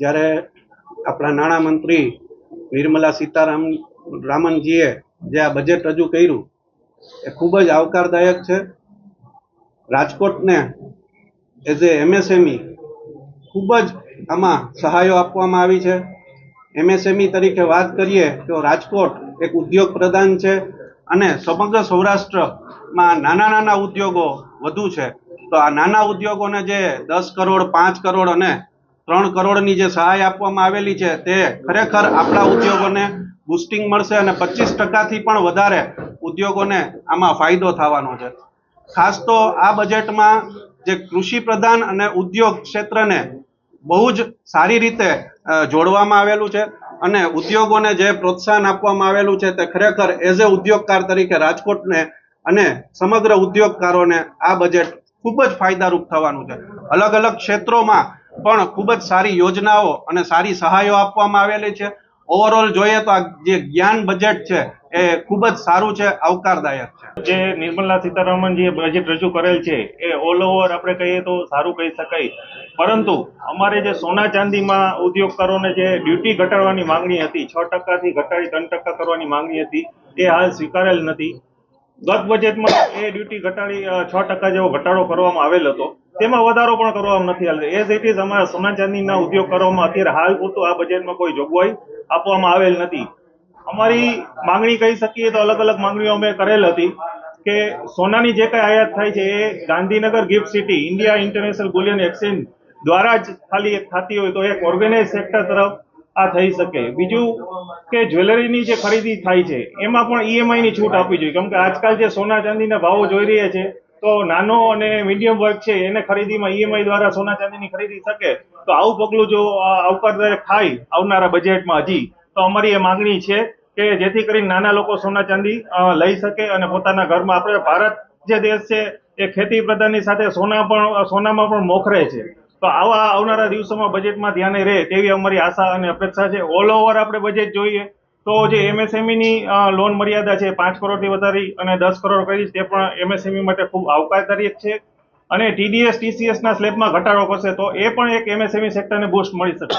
જ્યારે આપણા નાણામંત્રી નિર્મલા સીતારામ રામનજીએ જે આ બજેટ રજૂ કર્યું, એ ખૂબ જ આવકારદાયક છે. રાજકોટને એઝ એ એમએસએમઈ ખૂબ જ આમાં સહાયો આપવામાં આવી છે. એમએસએમઈ તરીકે વાત કરીએ તો રાજકોટ એક ઉદ્યોગ પ્રધાન છે અને સમગ્ર સૌરાષ્ટ્રમાં નાના નાના ઉદ્યોગો વધુ છે. તો આ નાના ઉદ્યોગોને જે દસ કરોડ, પાંચ કરોડ અને ત્રણ કરોડની જે સહાય આપવામાં આવેલી છે તે ખરેખર આપણા ઉદ્યોગોને બુસ્ટિંગ મળશે અને પચીસ ટકાથી પણ વધારે ઉદ્યોગોને આમાં ફાયદો થવાનો છે. ખાસ તો આ બજેટમાં જે કૃષિ પ્રધાન અને ઉદ્યોગ ક્ષેત્રને બહુ જ સારી રીતે જોડવામાં આવેલું છે અને ઉદ્યોગોને જે પ્રોત્સાહન આપવામાં આવેલું છે તે ખરેખર એઝ એ ઉદ્યોગકાર તરીકે રાજકોટને અને સમગ્ર ઉદ્યોગકારોને આ બજેટ ખૂબ જ ફાયદારૂપ થવાનું છે. અલગ અલગ ક્ષેત્રોમાં પણ ખૂબ જ સારી યોજનાઓ અને સારી સહાયો આપવામાં આવેલી છે. ઓવરઓલ જોઈએ તો આ જે જ્ઞાન બજેટ છે, એ ખૂબ જ સારું છે, આવકારદાયક છે. જે નિર્મલા સીતારામન જે બજેટ રજૂ કરેલ છે, એ ઓલ ઓવર આપણે કહીએ તો સારું કહી શકાય. પરંતુ અમારે જે સોના ચાંદીમાં ઉદ્યોગકારોને જે ડ્યુટી ઘટાડવાની માંગણી હતી, છ ટકાથી ઘટાડી ત્રણ ટકા કરવાની માંગણી હતી, એ હાલ સ્વીકારેલ નથી. ગત બજેટમાં એ ડ્યુટી ઘટાડી છ ટકા જેવો ઘટાડો કરવામાં આવેલ હતો. તેમાં વધારો પણ કરવામાં નથી આવેલ. એઝ ઇટ ઇઝ અમારા સોના ચાંદીના ઉદ્યોગ કરવામાં અત્યારે હાલ પૂરતું આ બજેટમાં કોઈ જોગવાઈ આપવામાં આવેલ નથી. અમારી માંગણી કહી શકીએ તો અલગ અલગ માંગણીઓ અમે કરેલ હતી કે સોનાની જે કઈ આયાત થાય છે એ Gandhinagar gift city India international bullion exchange દ્વારા જ ખાલી એક થતી હોય તો એક ઓર્ગેનાઇઝ સેક્ટર તરફ આ થઈ શકે. બીજું કે જ્વેલરીની જે ખરીદી થાય છે એમાં પણ ઈએમઆઈની છૂટ આપવી જોઈએ. કેમ કે આજકાલ જે સોના ચાંદીના ભાવો જોઈ રહ્યા છે તો નાનો અને મીડિયમ વર્ગ છે, એને ખરીદીમાં ઈએમઆઈ દ્વારા સોના ચાંદીની ખરીદી શકે, તો આવું પગલું જો આવકાર થાય આવનારા બજેટમાં હજી, તો અમારી એ માંગણી છે કે જેથી કરીને નાના લોકો સોના ચાંદી લઈ શકે અને પોતાના ઘરમાં આપણે ભારત જે દેશ છે, એ ખેતી પ્રધાનની સાથે સોના પણ સોનામાં પણ મોખરે છે. તો આવા આવનારા દિવસોમાં બજેટમાં ધ્યાને રહે તેવી અમારી આશા અને અપેક્ષા છે. ઓલ ઓવર આપણે બજેટ જોઈએ તો જે એમએસએમઈની લોન મર્યાદા છે પાંચ કરોડથી વધારી અને દસ કરોડ કરી તે પણ એમએસએમઈ માટે ખૂબ આવકારદાયક છે. અને ટીડીએસ ટીસીએસ ના સ્લેબમાં ઘટાડો કરશે તો એ પણ એક એમએસએમઈ સેક્ટરને બૂસ્ટ મળી શકે.